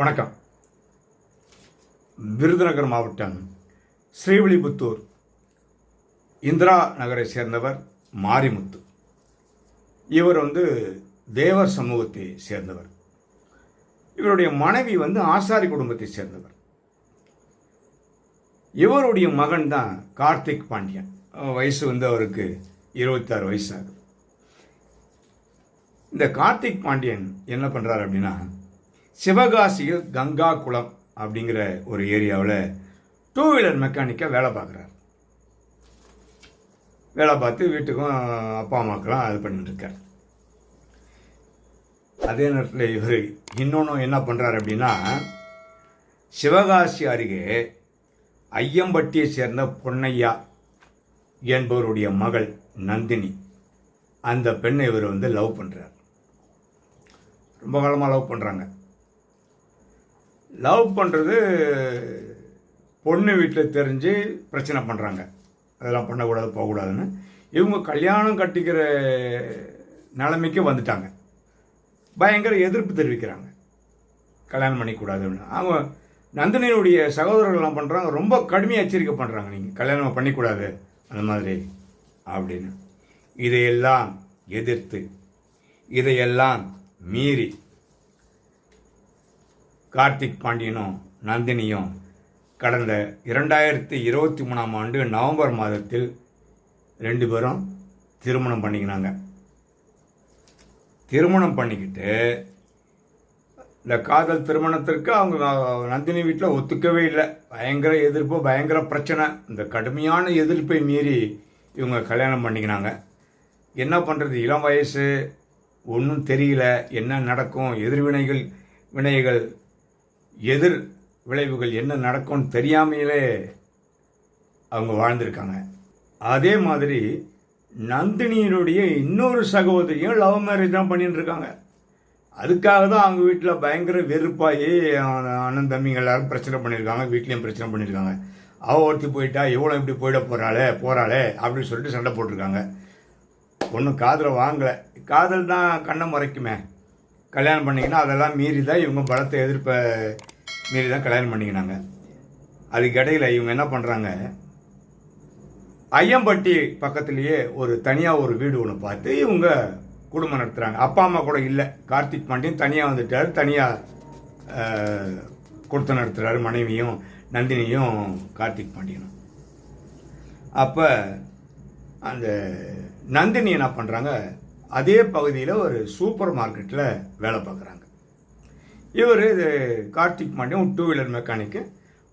வணக்கம். விருதுநகர் மாவட்டம் ஸ்ரீவில்லிபுத்தூர் இந்திரா நகரை சேர்ந்தவர் மாரிமுத்து. இவர் வந்து தேவர் சமூகத்தை சேர்ந்தவர். இவருடைய மனைவி வந்து ஆசாரி குடும்பத்தை சேர்ந்தவர். இவருடைய மகன் தான் கார்த்திக் பாண்டியன். வயசு வந்து அவருக்கு இருபத்தாறு வயசு ஆகுது இந்த கார்த்திக் பாண்டியன் என்ன பண்ணுறாரு அப்படின்னா சிவகாசியில் கங்கா குளம் அப்படிங்கிற ஒரு ஏரியாவில் டூ வீலர் மெக்கானிக்காக வேலை பார்க்குறாரு. வேலை பார்த்து வீட்டுக்கும் அப்பா அம்மாக்கெல்லாம் இது பண்ணிட்டுருக்கார் அதே நேரத்தில் இவர் இன்னொன்று என்ன பண்ணுறாரு அப்படின்னா சிவகாசி அருகே ஐயம்பட்டியை சேர்ந்த பொன்னையா என்பவருடைய மகள் நந்தினி அந்த பெண்ணை இவர் வந்து லவ் பண்ணுறார் ரொம்ப காலமாக லவ் பண்ணுறாங்க லவ் பண்ணுறது பொண்ணு வீட்டில் தெரிஞ்சு பிரச்சனை பண்ணுறாங்க அதெல்லாம் பண்ணக்கூடாது போகக்கூடாதுன்னு. இவங்க கல்யாணம் கட்டிக்கிற நிலைமைக்கு வந்துட்டாங்க. பயங்கர எதிர்ப்பு தெரிவிக்கிறாங்க. கல்யாணம் பண்ணிக்கூடாதுன்னு. அவங்க நந்தினியுடைய சகோதரர்கள்லாம் பண்ணுறாங்க ரொம்ப கடுமையாக எச்சரிக்கை பண்ணுறாங்க நீங்கள் கல்யாணம் பண்ணிக்கூடாது அந்த மாதிரி அப்படின்னு. இதையெல்லாம் எதிர்த்து இதையெல்லாம் மீறி கார்த்திக் பாண்டியனும் நந்தினியும் கடந்த இரண்டாயிரத்தி இருபத்தி மூணாம் ஆண்டு நவம்பர் மாதத்தில் ரெண்டு பேரும் திருமணம் பண்ணிக்கினாங்க. திருமணம் பண்ணிக்கிட்டு இந்த காதல் திருமணத்திற்கு அவங்க நந்தினி வீட்டில் ஒத்துக்கவே இல்லை. பயங்கர எதிர்ப்பு பயங்கர பிரச்சனை. இந்த கடுமையான எதிர்ப்பை மீறி இவங்க கல்யாணம் பண்ணிக்கினாங்க. என்ன பண்ணுறது இளம் வயசு ஒன்றும் தெரியல. என்ன நடக்கும்? எதிர்வினைகள் வினைகள் எதிர் விளைவுகள் என்ன நடக்கும்னு தெரியாமையிலே அவங்க வாழ்ந்திருக்காங்க. அதே மாதிரி நந்தினியினுடைய இன்னொரு சகோதரியும் லவ் மேரேஜ் தான் பண்ணிட்டு இருக்காங்க அதுக்காக தான் அவங்க வீட்டில் பயங்கர வெறுப்பாகி அண்ணன் தம்பிங்க எல்லாரும் பிரச்சனை பண்ணியிருக்காங்க வீட்லேயும் பிரச்சனை பண்ணியிருக்காங்க அவ ஒருத்தி போயிட்டா இவ்வளோ இப்படி போயிட போகிறாளே போகிறாளே அப்படின்னு சொல்லிட்டு சண்டை போட்டிருக்காங்க. ஒன்றும் காதில் வாங்கலை. காதல் தான் கண்ணை மறைக்குமே. கல்யாணம் பண்ணிங்கன்னா அதெல்லாம் மீறி தான் இவங்க பலத்தை எதிர்ப்பை மீறி தான் கல்யாணம் பண்ணிக்கினாங்க. அதுக்கு இடையில் இவங்க என்ன பண்ணுறாங்க ஐயம்பட்டி பக்கத்துலேயே ஒரு தனியாக ஒரு வீடு ஒன்று பார்த்து இவங்க குடும்பம் நடத்துகிறாங்க அப்பா அம்மா கூட இல்லை. கார்த்திக் பாண்டியன் தனியாக வந்துட்டார். தனியாக கொடுத்து நடத்துகிறாரு மனைவியும் நந்தினியும் கார்த்திக் பாண்டியனும். அப்போ அந்த நந்தினி என்ன பண்ணுறாங்க அதே பகுதியில் ஒரு சூப்பர் மார்க்கெட்டில் வேலை பார்க்குறாங்க. இவர் இது கார்த்திக் மாண்டியம் டூ வீலர் மெக்கானிக்கு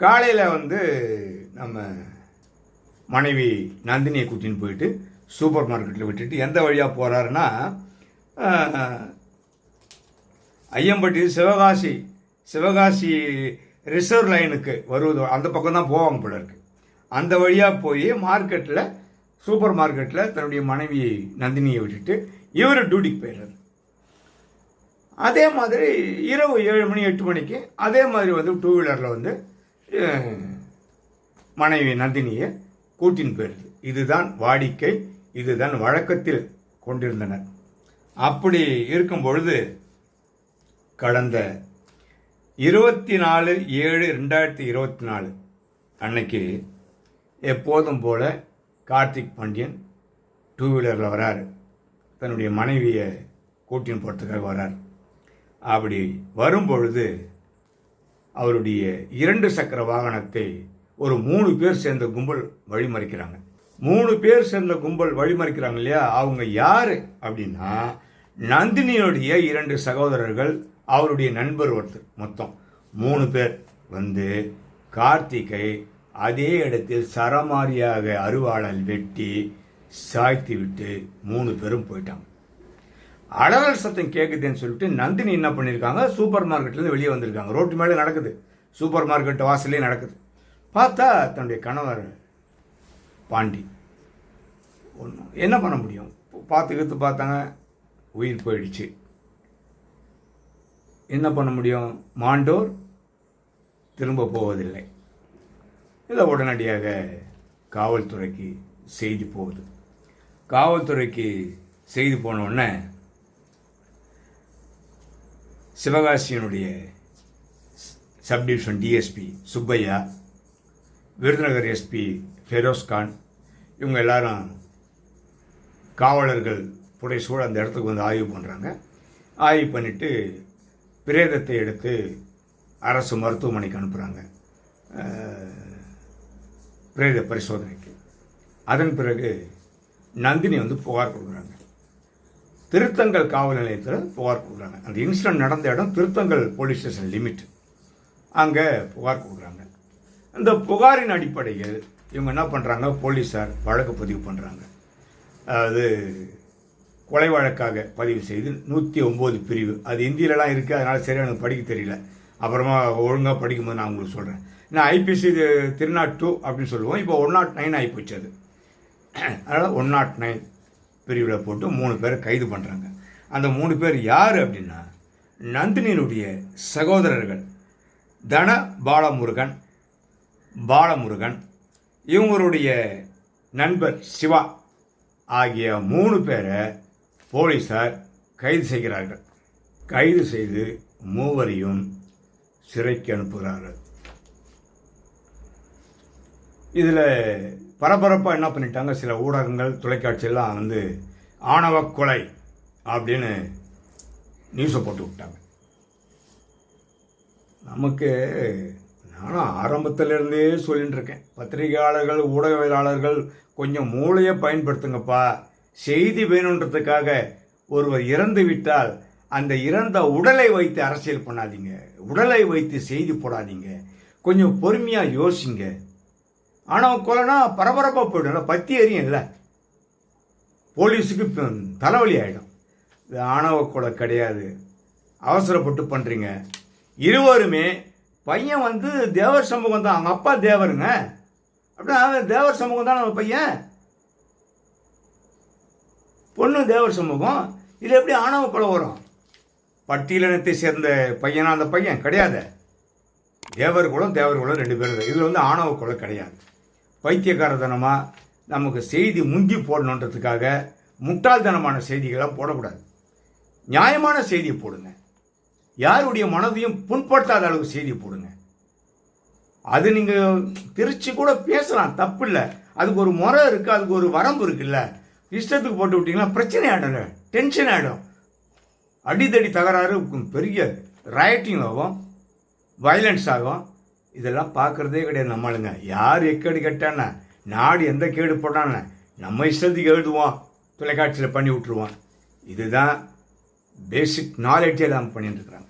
காலையில் வந்து நம்ம மனைவி நந்தினியை கூட்டின்னு போயிட்டு சூப்பர் மார்க்கெட்டில் விட்டுட்டு எந்த வழியாக போகிறாருன்னா ஐயம்பட்டி சிவகாசி சிவகாசி ரிசர்வ் லைனுக்கு வருவது அந்த பக்கம் தான் போவாங்க போல இருக்கு. அந்த வழியாக போய் மார்க்கெட்டில் சூப்பர் மார்க்கெட்டில் தன்னுடைய மனைவி நந்தினியை விட்டுட்டு இவர் டியூட்டிக்கு போயிடுறாரு. அதே மாதிரி இரவு ஏழு மணி எட்டு மணிக்கு அதே மாதிரி வந்து டூ வீலரில் வந்து மனைவி நந்தினியை கூட்டின்னு போயிடுது. இதுதான் வாடிக்கை இதுதான் வழக்கத்தில் கொண்டிருந்தனர். அப்படி இருக்கும் பொழுது கடந்த இருபத்தி நாலு ஏழு ரெண்டாயிரத்தி இருபத்தி நாலு அன்னைக்கு எப்போதும் போல கார்த்திக் பாண்டியன் டூ வீலரில் வராரு. தன்னுடைய மனைவியை கூட்டின்னு போகிறதுக்காக வரார். அப்படி வரும்பொழுது அவருடைய இரண்டு சக்கர வாகனத்தை ஒரு மூணு பேர் சேர்ந்த கும்பல் வழிமறிக்கிறாங்க. மூணு பேர் சேர்ந்த கும்பல் வழிமறிக்கிறாங்க இல்லையா? அவங்க யார் அப்படின்னா நந்தினியுடைய இரண்டு சகோதரர்கள் அவருடைய நண்பர் ஒருத்தர் மொத்தம் மூணு பேர் வந்து கார்த்திகை அதே இடத்தில் சரமாரியாக அருவாளால் வெட்டி சாய்த்தி விட்டு மூணு பேரும் போயிட்டாங்க. அலறல் சத்தம் கேட்குதுன்னு சொல்லிட்டு நந்தினி என்ன பண்ணியிருக்காங்க? சூப்பர் மார்க்கெட்லேருந்து வெளியே வந்திருக்காங்க. ரோட்டு மேலே நடக்குது. சூப்பர் மார்க்கெட் வாசல்லே நடக்குது. பார்த்தா தன்னுடைய கணவர் பாண்டி. ஒன்றும் என்ன பண்ண முடியும்? பார்த்து கீத்து பார்த்தாங்க. உயிர் போயிடுச்சு. என்ன பண்ண முடியும்? மாண்டோர் திரும்ப போவதில்லை. இதை உடனடியாக காவல்துறைக்கு செய்தி போகுது. காவல்துறைக்கு செய்து போன உடனே சிவகாசியினுடைய subdivision DSP Subbaiah Virudhunagar SP Feroz Khan இவங்க எல்லாரும் காவலர்கள் புடைசூழ அந்த இடத்துக்கு வந்து ஆய்வு பண்ணுறாங்க ஆய்வு பண்ணிவிட்டு பிரேதத்தை எடுத்து அரசு மருத்துவமனைக்கு அனுப்புகிறாங்க பிரேத பரிசோதனைக்கு. அதன் பிறகு நந்தினி வந்து புகார் கொடுக்குறாங்க. திருத்தங்கல் காவல் நிலையத்தில் புகார் கொடுக்குறாங்க. அந்த இன்சிடென்ட் நடந்த இடம் திருத்தங்கல் போலீஸ் ஸ்டேஷன் லிமிட். அங்கே புகார் கொடுக்குறாங்க. அந்த புகாரின் அடிப்படையில் இவங்க என்ன பண்ணுறாங்க போலீஸார் வழக்கு பதிவு பண்ணுறாங்க அதாவது கொலை வழக்காக பதிவு செய்து நூற்றி ஒம்பது பிரிவு. அது இந்தியிலலாம் இருக்குது அதனால் சரியாக எனக்கு படிக்க தெரியல. அப்புறமா ஒழுங்காக படிக்கும்போது நான் உங்களுக்கு சொல்கிறேன் நான் ஐபிசி த்ரீ டூ அப்படின்னு சொல்லுவோம். இப்போ ஒன் நாட் நைன் ஆகிப்போச்சு அது. அதனால் ஒன் நாட் நைன் பிரிவில் போட்டு மூணு பேரை கைது பண்ணுறாங்க அந்த மூணு பேர் யார் அப்படின்னா நந்தினியினுடைய சகோதரர்கள் தன பாலமுருகன் பாலமுருகன் இவங்களுடைய நண்பர் சிவா ஆகிய மூணு பேரை போலீஸார் கைது செய்கிறார்கள். கைது செய்து மூவரையும் சிறைக்கு அனுப்புகிறார்கள். இதில் பரபரப்பாக என்ன பண்ணிட்டாங்க? சில ஊடகங்கள் தொலைக்காட்சியெல்லாம் வந்து ஆணவ கொலை அப்படின்னு நியூஸை போட்டு விட்டாங்க. நமக்கு நானும் ஆரம்பத்திலிருந்தே சொல்லிட்டு இருக்கேன் பத்திரிகையாளர்கள் ஊடகவியலாளர்கள் கொஞ்சம் மூளையை பயன்படுத்துங்கப்பா. செய்தி வேணுன்றதுக்காக ஒருவர் இறந்து விட்டால் அந்த இறந்த உடலை வைத்து அரசியல் பண்ணாதீங்க. உடலை வைத்து செய்தி போடாதீங்க. கொஞ்சம் பொறுமையாக யோசிங்க. ஆனால் கொலைனா பரபரப்பாக போய்டும் பத்தி எரியும்ல இல்லை போலீஸுக்கு தலைவலி ஆகிடும் இது ஆணவ கொலை கிடையாது. அவசரப்பட்டு பண்ணுறீங்க இருவருமே பையன் வந்து தேவர் சமூகம் தான். அவங்க அப்பா தேவருங்க. அப்படின்னா தேவர் சமூகம் தான் நம்ம பையன். பொண்ணு தேவர் சமூகம். இது எப்படி ஆணவ கொலை வரும்? பட்டியலினத்தை சேர்ந்த பையனா அந்த பையன்? கிடையாது. தேவர் குலம் தேவர் குலம் ரெண்டு பேரும் இதில் வந்து ஆணவ கொலை கிடையாது. பைத்தியக்காரத்தனமாக நமக்கு செய்தி முந்தி போடணுன்றதுக்காக முட்டாள்தனமான செய்திகளை போடக்கூடாது. நியாயமான செய்தியை போடுங்க. யாருடைய மனதையும் புண்படுத்தாத அளவு செய்தி போடுங்க. அது நீங்கள் திருச்சி கூட பேசலாம் தப்பு இல்லை அதுக்கு ஒரு முறை இருக்குது அதுக்கு ஒரு வரம்பு இருக்குல்ல. இஷ்டத்துக்கு போட்டு விட்டிங்கன்னா பிரச்சனை ஆகிடும்ல டென்ஷன் ஆகிடும் அடித்தடி தகராறு பெரிய ரயட்டிங் ஆகும் வயலன்ஸ் ஆகும். இதெல்லாம் பார்க்குறதே கிடையாது நம்மளுங்க. யார் எக்கேடு கட்டான நாடு எந்த கேடு போட்டான நம்ம இஷ்டத்துக்கு எழுதுவோம் தொலைக்காட்சியில் பண்ணி விட்ருவோம் இதுதான் பேசிக் நாலேஜே எல்லாம் பண்ணிட்டுருக்குறாங்க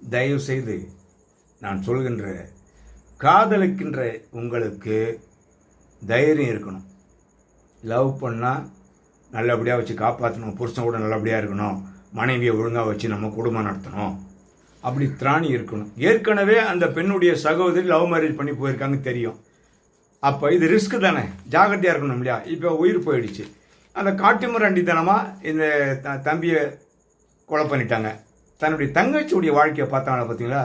தயவு செய்து நான் சொல்கின்ற காதலிக்கின்ற உங்களுக்கு தைரியம் இருக்கணும். லவ் பண்ணால் நல்லபடியாக வச்சு காப்பாற்றணும் புருஷன் கூட நல்லபடியாக இருக்கணும். மனைவியை ஒழுங்காக வச்சு நம்ம குடும்பம் நடத்தணும். அப்படி திராணி இருக்கணும். ஏற்கனவே அந்த பெண்ணுடைய சகோதரி லவ் மேரேஜ் பண்ணி போயிருக்காங்க தெரியும். அப்போ இது ரிஸ்க் தானே? ஜாகிரதையாக இருக்கணும் இல்லையா? இப்போ உயிர் போயிடுச்சு. அந்த காட்டுமிரண்டித்தனமாக இந்த த தம்பியை கொலை பண்ணிட்டாங்க. தன்னுடைய தங்கச்சியுடைய வாழ்க்கையை பார்த்தாங்களா பார்த்தீங்களா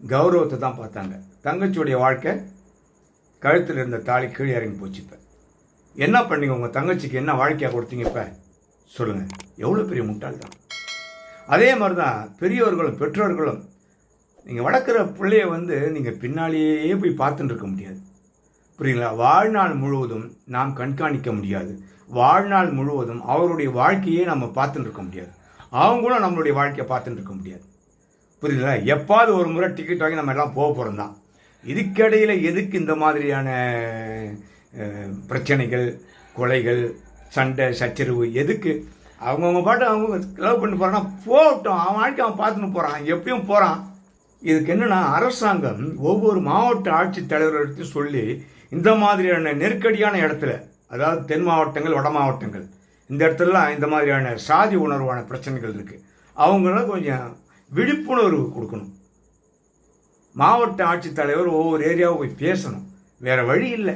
கௌரவத்தை தான் பார்த்தாங்க. தங்கச்சியுடைய வாழ்க்கை கழுத்தில் இருந்த தாலி கீழே இறங்கி போச்சு இப்போ. என்ன பண்ணீங்க? உங்கள் தங்கச்சிக்கு என்ன வாழ்க்கையாக கொடுத்தீங்க இப்போ? சொல்லுங்கள் எவ்வளோ பெரிய முட்டாள் தான் அதே மாதிரி தான் பெரியோர்களும் பெற்றோர்களும் நீங்கள் வளர்க்குற பிள்ளைய வந்து நீங்கள் பின்னாலேயே போய் பார்த்துட்டு இருக்க முடியாது. புரியுங்களா வாழ்நாள் முழுவதும் நாம் கண்காணிக்க முடியாது. வாழ்நாள் முழுவதும் அவருடைய வாழ்க்கையே நம்ம பார்த்துட்டு இருக்க முடியாது. அவங்களும் நம்மளுடைய வாழ்க்கையை பார்த்துட்டு இருக்க முடியாது. புரியுதுங்களா? எப்பாவது ஒரு முறை டிக்கெட் வாங்கி நம்ம எல்லாம் போக போகிறோம் தான் இதுக்கிடையில் எதுக்கு இந்த மாதிரியான பிரச்சனைகள் கொலைகள் சண்டை சச்சரவு எதுக்கு? அவங்கவுங்க பாட்டு அவங்க லவ் பண்ணி போகிறான்னா போகட்டும். அவன் வாழ்க்கை அவன் பார்த்துன்னு போகிறான் எப்பயும் போகிறான் இதுக்கு என்னென்னா அரசாங்கம் ஒவ்வொரு மாவட்ட ஆட்சித்தலைவர்கிட்டையும் சொல்லி இந்த மாதிரியான நெருக்கடியான இடத்துல அதாவது தென் மாவட்டங்கள் வட மாவட்டங்கள் இந்த இடத்துலலாம் இந்த மாதிரியான சாதி உணர்வான பிரச்சனைகள் இருக்குது அவங்களாம் கொஞ்சம் விழிப்புணர்வு கொடுக்கணும். மாவட்ட ஆட்சித்தலைவர் ஒவ்வொரு ஏரியாவும் போய் பேசணும். வேறு வழி இல்லை.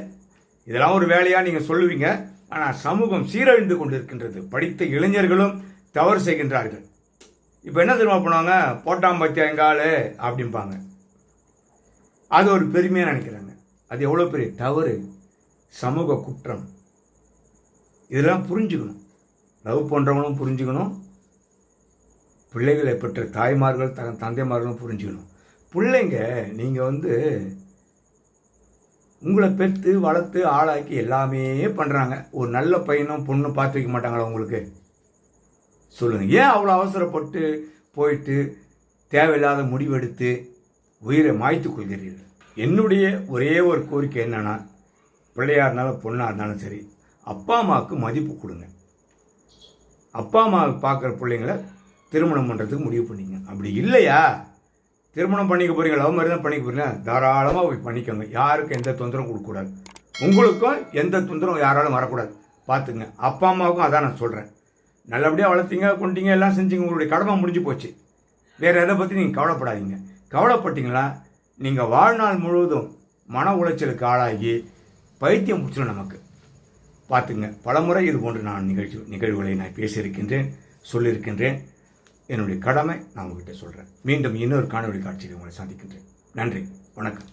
இதெல்லாம் ஒரு வேலையாக நீங்கள் சொல்லுவீங்க. ஆனால் சமூகம் சீரழிந்து கொண்டிருக்கின்றது. படித்த இளைஞர்களும் தவறு செய்கின்றார்கள். இப்போ என்ன தெரியுமா பண்ணுவாங்க? போட்டாம் பத்தியா எங்காலு அப்படிம்பாங்க. அது ஒரு பெருமையாக நினைக்கிறாங்க. அது எவ்வளோ பெரிய தவறு சமூக குற்றம். இதெல்லாம் புரிஞ்சுக்கணும். லவ் பண்ணுறவங்களும் புரிஞ்சுக்கணும். பிள்ளைகளை பெற்ற தாய்மார்கள் த தந்தைமார்களும் புரிஞ்சுக்கணும். பிள்ளைங்க நீங்கள் வந்து உங்களை பெற்று வளர்த்து ஆளாக்கி எல்லாமே பண்ணுறாங்க ஒரு நல்ல பையனும் பொண்ணும் பார்த்து வைக்க மாட்டாங்களா உங்களுக்கு? சொல்லுங்கள் ஏன் அவ்வளோ அவசரப்பட்டு போயிட்டு தேவையில்லாத முடிவெடுத்து உயிரை மாய்த்து கொள்கிறீர்கள்? என்னுடைய ஒரே ஒரு கோரிக்கை என்னென்னா பிள்ளையாக இருந்தாலும் பொண்ணாக இருந்தாலும் சரி அப்பா அம்மாவுக்கு மதிப்பு கொடுங்க. அப்பா அம்மா பார்க்குற பிள்ளைங்கள திருமணம் பண்ணுறதுக்கு முடிவு பண்ணிங்க. அப்படி இல்லையா? திருமணம் பண்ணிக்க போறீங்க லவ் மாதிரி தான் பண்ணிக்க போறீங்க தாராளமாக போய் பண்ணிக்கோங்க. யாருக்கும் எந்த தொந்தரவும் கொடுக்கக்கூடாது. உங்களுக்கும் எந்த தொந்தரவும் யாராலும் வரக்கூடாது. பார்த்துங்க. அப்பா அம்மாவுக்கும் அதான் நான் சொல்கிறேன் நல்லபடியாக வளர்த்தீங்க கொண்டீங்க எல்லாம் செஞ்சீங்க. உங்களுடைய கடமை முடிஞ்சு போச்சு. வேறு எதை பற்றி நீங்கள் கவலைப்படாதீங்க. கவலைப்பட்டீங்களா நீங்கள் வாழ்நாள் முழுவதும் மன உளைச்சலுக்கு ஆளாகி பைத்தியம் முடிச்சிடும் நமக்கு. பார்த்துங்க. பலமுறை இது போன்று நான் நிகழ்ச்சி நிகழ்வுகளை நான் பேசியிருக்கின்றேன் சொல்லியிருக்கின்றேன். என்னுடைய கடமை நான் உங்ககிட்ட சொல்கிறேன் மீண்டும் இன்னொரு காணொளி காட்சியில் உங்களை சந்திக்கின்றேன். நன்றி. வணக்கம்.